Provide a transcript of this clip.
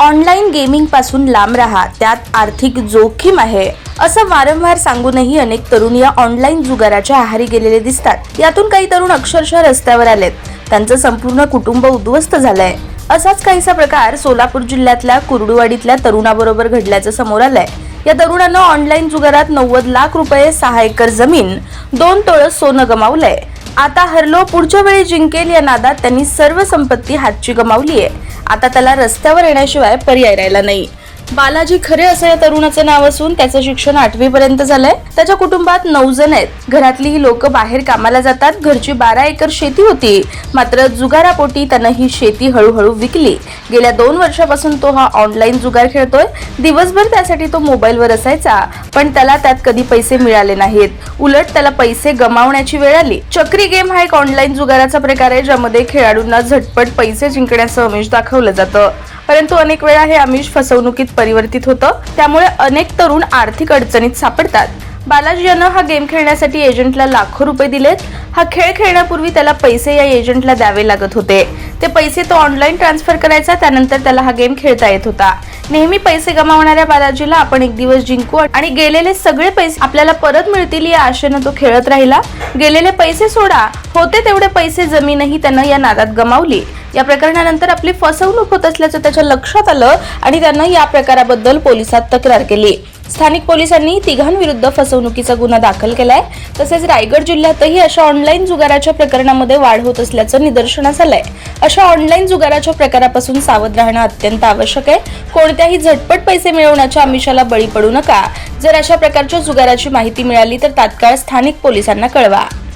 Online गेमिंगपासून लांब राहा त्यात आर्थिक जोखीम आहे असं वारंवार सांगूनही अनेक तरुण या ऑनलाईन जुगाराच्या आहारी गेलेले दिसतात. यातून काही तरुण अक्षरशः रस्त्यावर आलेत. त्यांचं संपूर्ण कुटुंब उद्ध्वस्त झालंय. असाच काहीसा प्रकार सोलापूर जिल्ह्यातल्या कुर्डुवाडीतल्या तरुणाबरोबर घडल्याचं समोर आलंय. या तरुणानं ऑनलाईन जुगारात नव्वद लाख रुपये सहा एकर जमीन दोन तोळं सोनं गमावलंय. आता हरलो पुढच्या वेळी जिंकेल या नादात त्यांनी सर्व संपत्ती हातची गमावली आहे. आता त्याला रस्त्यावर येण्याशिवाय पर्याय राहिला नाही. बालाजी खरे असं या तरुणाचं नाव असून त्याचं शिक्षण आठवी पर्यंत झालंय. त्याच्या कुटुंबात नऊ जण आहेत. घरातली ही लोक बाहेर कामाला जातात. घरची बारा एकर शेती होती. मात्र जुगारापोटी त्यानं ही शेती हळूहळू विकली. गेल्या दोन वर्षापासून तो हा ऑनलाईन जुगार खेळतोय. दिवसभर त्यासाठी तो मोबाईलवर असायचा. पण त्याला त्यात कधी पैसे मिळाले नाहीत. उलट त्याला पैसे गमावण्याची वेळ आली. चक्री गेम हा एक ऑनलाईन जुगाराचा प्रकार आहे ज्यामध्ये खेळाडूंना झटपट पैसे जिंकण्याचं आमिष दाखवलं जातं. परंतु अनेक वेळा हे आमिष फसवणुकीत परिवर्तित होतं. त्यामुळे अनेक तरुण आर्थिक अडचणीत सापडतात. बालाजी यानं हा गेम खेळण्यासाठी एजंटला लाखो रुपये दिलेत. हा खेळ खेळण्यापूर्वी त्याला पैसे या एजंटला द्यावे लागत होते. ते पैसे तो ऑनलाईन ट्रान्सफर करायचा त्यानंतर त्याला हा गेम खेळता येत होता. नेहमी पैसे गमावणाऱ्या बालाजीला आपण एक दिवस जिंकू आणि गेलेले सगळे पैसे आपल्याला परत मिळतील या आशेनं तो खेळत राहिला. गेलेले पैसे सोडा. होते तेवढे पैसे जमीनही त्यानं या नादात गमावली. या प्रकरणानंतर आपली फसवणूक होत असल्याचं त्याच्या लक्षात आलं आणि त्यानं या प्रकाराबद्दल पोलिसात तक्रार केली. स्थानिक पोलिसांनी तिघांविरुद्ध फसवणुकीचा गुन्हा दाखल केलाय. तसेच रायगड जिल्ह्यातही अशा ऑनलाईन जुगाराच्या प्रकरणामध्ये वाढ होत असल्याचं निदर्शनास आलंय. अशा ऑनलाईन जुगाराच्या प्रकारापासून सावध राहणं अत्यंत आवश्यक आहे. कोणत्याही झटपट पैसे मिळवण्याच्या आमिषाला बळी पडू नका. जर अशा प्रकारच्या जुगाराची माहिती मिळाली तर तात्काळ स्थानिक पोलिसांना कळवा.